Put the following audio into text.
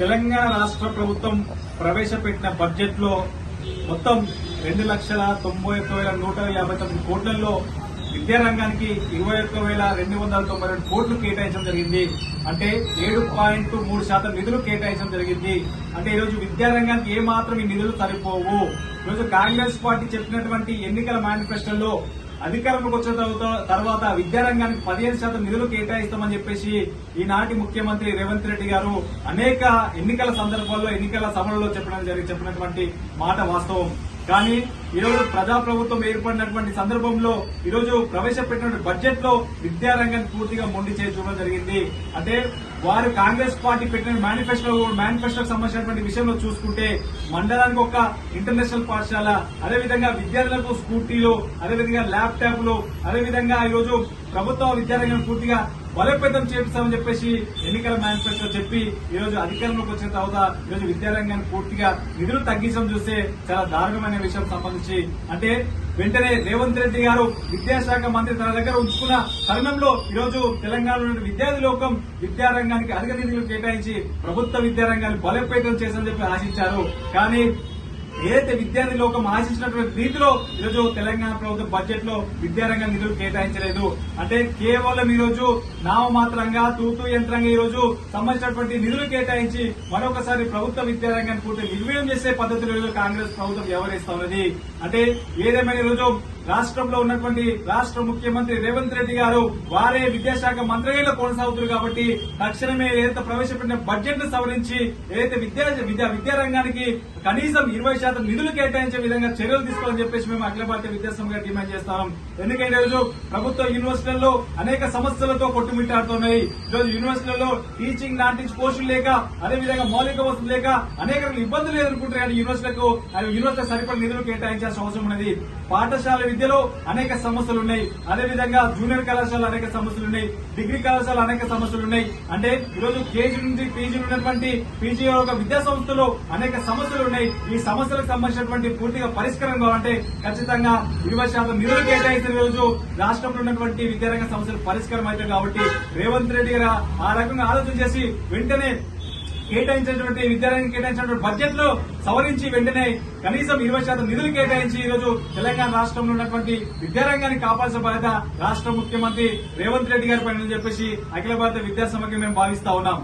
తెలంగాణ రాష్ట్ర ప్రభుత్వం ప్రవేశపెట్టిన బడ్జెట్లో మొత్తం రెండు లక్షల తొంభై ఒక్క వేల నూట యాభై తొమ్మిది కోట్లలో విద్యారంగానికి ఇరవై ఒక్క వేల రెండు వందల తొంభై రెండు కోట్లు కేటాయించడం జరిగింది. అంటే ఏడు పాయింట్ మూడు శాతం నిధులు కేటాయించడం జరిగింది. అంటే ఈరోజు విద్యారంగానికి ఏ మాత్రం ఈ నిధులు సరిపోవు. ఈరోజు కాంగ్రెస్ పార్టీ చెప్పినటువంటి ఎన్నికల మేనిఫెస్టోలో అధికారంలోకి వచ్చిన తర్వాత- తర్వాత విద్యారంగానికి పదిహేను శాతం నిధులు కేటాయిస్తామని చెప్పేసి ఈనాటి ముఖ్యమంత్రి రేవంత్ రెడ్డి గారు అనేక ఎన్నికల సందర్భాల్లో ఎన్నికల సభలలో చెప్పడం జరిగి చెప్పినటువంటి మాట వాస్తవం. కానీ ఈరోజు ప్రజాప్రభుత్వం ఏర్పడినటువంటి సందర్భంలో ఈరోజు ప్రవేశపెట్టిన బడ్జెట్లో విద్యారంగాన్ని పూర్తిగా మొండి చేసి జరిగింది. అంటే వారు కాంగ్రెస్ పార్టీ పెట్టిన మేనిఫెస్టో మేనిఫెస్టోకి సంబంధించినటువంటి విషయంలో చూసుకుంటే మండలానికి ఒక ఇంటర్నేషనల్ పాఠశాల అదేవిధంగా విద్యార్థులకు స్కూటీలు అదేవిధంగా ల్యాప్టాప్లు అదేవిధంగా ఈరోజు ప్రభుత్వ విద్యారంగం పూర్తిగా బలోపేతం చేపిస్తామని చెప్పేసి ఎన్నికల మేనిఫెస్టో చెప్పి ఈరోజు అధికారంలోకి వచ్చిన తర్వాత ఈ రోజు విద్యారంగాన్ని పూర్తిగా నిధులు తగ్గించడం చూస్తే చాలా దారుణమైన విషయం సంబంధించి అంటే వెంటనే రేవంత్ రెడ్డి గారు విద్యాశాఖ మంత్రి తన దగ్గర ఉంచుకున్న తరుణంలో ఈ రోజు తెలంగాణలో విద్యార్థి లోకం విద్యారంగానికి అధిక నిధులు కేటాయించి ప్రభుత్వ విద్యారంగాన్ని బలోపేతం చేశారని చెప్పి ఆశించారు. కానీ ఏదైతే విద్యార్థి లోకం ఆశించినటువంటి రీతిలో ఈరోజు తెలంగాణ ప్రభుత్వ బడ్జెట్లో విద్యారంగం నిధులు కేటాయించలేదు. అంటే కేవలం ఈ రోజు నామమాత్రంగా తూతు యంత్రంగా ఈరోజు సంబంధించినటువంటి నిధులు కేటాయించి మరొకసారి ప్రభుత్వ విద్యారంగాన్ని పూర్తి నిర్వీర్యం చేసే పద్ధతిలో కాంగ్రెస్ ప్రభుత్వం వ్యవహరిస్తా ఉన్నది. అంటే ఏదేమైనా ఈ రోజు రాష్ట్రంలో ఉన్నటువంటి రాష్ట్ర ముఖ్యమంత్రి రేవంత్ రెడ్డి గారు వారే విద్యాశాఖ మంత్రిగా కొనసాగుతున్నారు కాబట్టి తక్షణమే ఏదైతే ప్రవేశపెట్టిన బడ్జెట్ను సవరించి ఏదైతే విద్యా విద్యా విద్యారంగానికి కనీసం ఇరవై శాతం నిధులు కేటాయించే విధంగా చర్యలు తీసుకోవాలని చెప్పేసి మేము అఖిల భారతీయ విద్యాసంఘ డిమాండ్ చేస్తాం. ఎందుకంటే ఈరోజు ప్రభుత్వ యూనివర్సిటీల్లో అనేక సమస్యలతో కొట్టుమిట్టాడుతున్నాయి. ఈరోజు యూనివర్సిటీలలో టీచింగ్ లాంటి కోర్సులు పోస్టులు లేక అదేవిధంగా మౌలిక వసతులు లేక అనేక ఇబ్బందులు ఎదుర్కొంటున్నాయి. యూనివర్సిటీలకు యూనివర్సిటీ సరిపడిన నిధులు కేటాయించాల్సిన అవసరం ఉన్నది. పాఠశాల విద్యలో అనేక సమస్యలు ఉన్నాయి. అదేవిధంగా జూనియర్ కళాశాల అనేక సమస్యలు ఉన్నాయి. డిగ్రీ కళాశాల అనేక సమస్యలు ఉన్నాయి. అంటే ఈరోజు కేజీ నుంచి పీజీ ఉన్నటువంటి పీజీ యొక్క విద్యా సంస్థలో అనేక సమస్యలు ఉన్నాయి. ఈ సమస్యలకు సంబంధించినటువంటి పూర్తిగా పరిష్కారం కావాలంటే ఖచ్చితంగా ఇరవై శాతం నిధులు కేటాయిస్తున్న రోజు రాష్ట్రంలో ఉన్నటువంటి విద్యారంగ సమస్యలు పరిష్కారం అవుతాయి కాబట్టి రేవంత్ రెడ్డి గారు ఆ రకంగా ఆలోచన చేసి వెంటనే కేటాయించినటువంటి విద్యారంగం కేటాయించినటువంటి బడ్జెట్లో సవరించి వెంటనే కనీసం ఇరవై శాతం నిధులు కేటాయించి ఈ రోజు తెలంగాణ రాష్ట్రంలో ఉన్నటువంటి విద్యారంగాన్ని కాపాల్సిన బాధ్యత రాష్ట్ర ముఖ్యమంత్రి రేవంత్ రెడ్డి గారి పైన చెప్పేసి అఖిల భారత విద్యాసమకి మేము భావిస్తా ఉన్నాం.